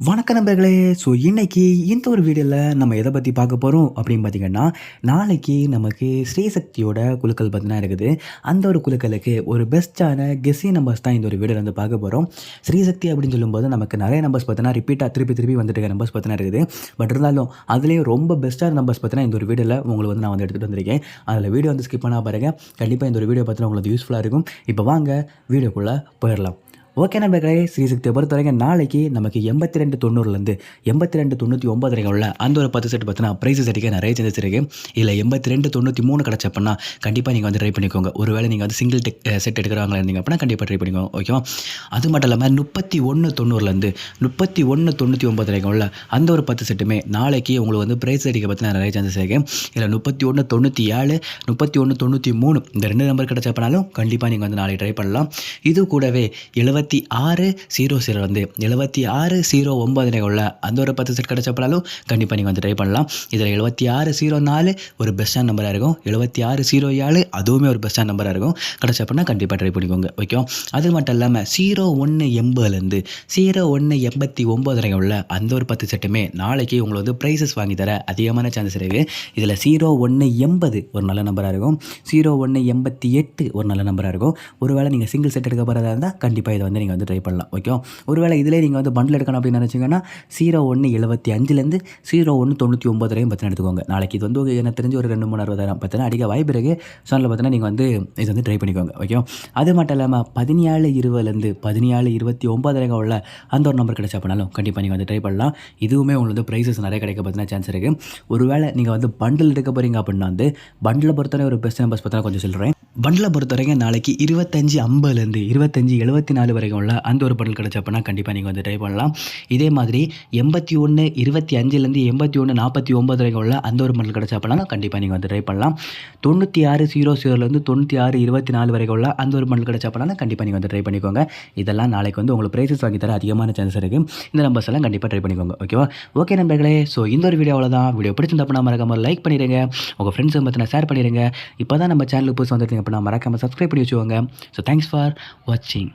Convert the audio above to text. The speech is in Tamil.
வணக்க நண்பர்களே. ஸோ இன்றைக்கி இந்த ஒரு வீடியோவில் நம்ம எதை பற்றி பார்க்க போகிறோம் அப்படின்னு பார்த்தீங்கன்னா நாளைக்கு நமக்கு ஸ்ரீசக்தியோட குழுக்கள் பார்த்தீங்கன்னா இருக்குது. அந்த ஒரு குழுக்களுக்கு ஒரு பெஸ்ட்டான கெஸ்ஸி நம்பர்ஸ் தான் இந்த ஒரு வீடியோவில் வந்து பார்க்க போகிறோம் ஸ்ரீசக்தி அப்படின்னு சொல்லும்போது நமக்கு நிறைய நம்பர்ஸ் பார்த்தீங்கன்னா ரிப்பீட்டாக திருப்பி திருப்பி வந்துட்டு இருக்க நம்பர்ஸ் பார்த்தீங்கன்னா இருக்குது. பட் இருந்தாலும் அதுலேயும் ரொம்ப பெஸ்ட்டான நம்பர்ஸ் பார்த்தீங்கன்னா இந்த ஒரு வீடியோவில் உங்களுக்கு வந்து நான் வந்து எடுத்துகிட்டு வந்திருக்கேன். அதில் வீடியோ வந்து ஸ்கிப் பண்ணால் பாருங்கள் கண்டிப்பாக இந்த ஒரு வீடியோ பார்த்தீங்கன்னா உங்களுக்கு யூஸ்ஃபுல்லாக இருக்கும். இப்போ வாங்க வீடியோக்குள்ளே போயிடலாம். ஓகே நண்பர்களே ஸ்ரீசக்தியை பொறுத்த வரைக்கும் நாளைக்கு நமக்கு எண்பத்தி ரெண்டு தொண்ணூறுலேருந்து எண்பத்தி ரெண்டு தொண்ணூற்றி ஒம்பது வரைக்கும் உள்ள அந்த ஒரு பத்து செட் பார்த்தீங்கன்னா ப்ரைஸஸ் அடிக்க நிறைய சேஞ்சஸ் இருக்குது இல்லை எண்பத்தி ரெண்டு தொண்ணூற்றி மூணு கிடச்சப்பன்னா கண்டிப்பாக நீங்கள் வந்து ட்ரை பண்ணிக்கோங்க. ஒருவேளை நீங்கள் வந்து சிங்கிள் டெக் செட் எடுக்கிறவங்களா இருந்தீங்க அப்படின்னா கண்டிப்பாக ட்ரை பண்ணிக்கோங்க ஓகேவா அது மட்டும் இல்லாமல் முப்பத்தி ஒன்று தொண்ணூறுலேருந்து முப்பத்தி ஒன்று தொண்ணூற்றி ஒம்பது வரைக்கும் உள்ள அந்த ஒரு பத்து செட்டுமே நாளைக்கு உங்களுக்கு வந்து ப்ரைஸ் அடிக்க பார்த்தீங்கன்னா நிறைய சான்சஸ் இருக்கு. இல்லை முப்பத்தி ஒன்று தொண்ணூற்றி ஏழு முப்பத்தி ஒன்று தொண்ணூற்றி மூணு இந்த ரெண்டு நம்பர் கிடச்சப்பனாலும் கண்டிப்பாக நீங்கள் வந்து நாளைக்கு ட்ரை பண்ணலாம். இது கூடவே எழுபத்தி ஆறு ஜீரோ ஜீரோ வந்து எழுபத்தி ஆறு ஜீரோ ஒம்பது உள்ள அந்த ஒரு பத்து செட் கிடச்சப்பனாலும் கண்டிப்பாக நீங்கள் வந்து ட்ரை பண்ணலாம். இதில் எழுபத்தி ஆறு ஜீரோ நாலு ஒரு பெஸ்ட்டான நம்பராக இருக்கும். எழுபத்தி ஆறு ஜீரோ ஏழு அதுவுமே ஒரு பெஸ்ட்டான நம்பராக இருக்கும். கிடச்சப்பனா கண்டிப்பாக ட்ரை பண்ணிக்கோங்க. ஓகே அது மட்டும் இல்லாமல் ஜீரோ ஒன்று எண்பதுலேருந்து ஜீரோ ஒன்று எண்பத்தி ஒம்பது வரைக்கும் உள்ள அந்த ஒரு பத்து செட்டுமே நாளைக்கு உங்களுக்கு வந்து ப்ரைஸஸ் வாங்கி தர அதிகமான சான்சஸ் இருக்குது இதில் ஜீரோ ஒன்று எண்பது ஒரு நல்ல நம்பராக இருக்கும். ஜீரோ ஒன்று எண்பத்தி எட்டு ஒரு நல்ல நம்பராக இருக்கும். ஒருவேளை நீங்கள் சிங்கிள் செட் எடுக்க போகிறதா இருந்தால் கண்டிப்பாக இதை வந்து நீங்கள் வந்து ட்ரை பண்ணலாம் ஓகே ஒருவேளை இதிலே நீங்கள் வந்து பண்டில் எடுக்கணும் அப்படின்னு நினச்சிங்கன்னா ஜீரோ ஒன்று எழுபத்தி அஞ்சுலேருந்து ஜீரோ ஒன்று தொண்ணூற்றி ஒம்பது வரையும் பார்த்தீங்கன்னா எடுத்துக்கோங்க. நாளைக்கு இது வந்து எனக்கு தெரிஞ்சு ஒரு ரெண்டு மூணு அறுபதாயிரம் பார்த்தீங்கன்னா அடிக்க வாய்ப்பு இருக்குது சேனலில் பார்த்தீங்கன்னா நீங்கள் வந்து இது வந்து ட்ரை பண்ணிக்கோங்க ஓகே அது மட்டும் இல்லாமல் பதினேழு இருபதுலேருந்து பதினேழு இருபத்தி ஒம்பது வரைக்கும் உள்ள அந்த ஒரு நம்பர் கிடைச்சா பண்ணாலும் கண்டிப்பாக நீங்கள் வந்து ட்ரை பண்ணலாம். இதுவுமே உங்களுக்கு வந்து ப்ரைஸஸ் நிறைய கிடைக்க பார்த்தீங்கன்னா சான்ஸ் இருக்குது ஒருவேளை நீங்கள் வந்து பண்டில் எடுக்க போகிறீங்க அப்படின்னா வந்து பண்டில் பொறுத்தவரை ஒரு பெஸ்ட் நம்பர்ஸ் பார்த்தா கொஞ்சம் சொல்கிறேன் பண்டில் பொறுத்த வரைக்கும் நாளைக்கு இருபத்தஞ்சி ஐம்பதுலேருந்து இருபத்தஞ்சி எழுபத்தி நாலு வரைக்கும் உள்ள அந்த ஒரு பண்டில் கிடச்சப்பனா கண்டிப்பாக நீங்கள் வந்து ட்ரை பண்ணலாம். இதே மாதிரி எண்பத்தி ஒன்று இருபத்தி அஞ்சுலேருந்து எண்பத்தி ஒன்று நாற்பத்தி ஒம்பது வரைக்கும் உள்ள அந்த ஒரு பண்டில் கிடச்சப்பனா கண்டிப்பாக நீங்கள் வந்து ட்ரை பண்ணலாம். தொண்ணூற்றி ஆறு ஜீரோ ஜீரோலேருந்து தொண்ணூற்றி ஆறு இருபத்தி நாலு வரைக்கும் உள்ள அந்த ஒரு பண்டில் கிடச்சப்பனா கண்டிப்பாக நீங்கள் வந்து ட்ரை பண்ணிக்கோங்க. இதெல்லாம் நாளைக்கு வந்து உங்களுக்கு ப்ரைஸஸ் வாங்கி தர அதிகமான சான்ஸ் இருக்குது இந்த நம்பர்ஸ் எல்லாம் கண்டிப்பாக ட்ரை பண்ணிக்கோங்க. ஓகேவா ஓகே நண்பர்களே ஸோ இந்த ஒரு வீடியோ அவ்வளோதான் வீடியோ பிடிச்சிருந்தப்ப மறக்காமல் லைக் பண்ணிடுங்க உங்கள் ஃப்ரெண்ட்ஸ் பற்றின ஷேர் பண்ணிடுங்க இப்போ தான் நம்ம சேனலுக்கு புதுசு வந்துருக்கீங்க அப்படின்னா மறக்காமல் சப்ஸ்கிரைப் பண்ணி வச்சுக்கோங்க. ஸோ தேங்க்ஸ் ஃபார் வாட்சிங்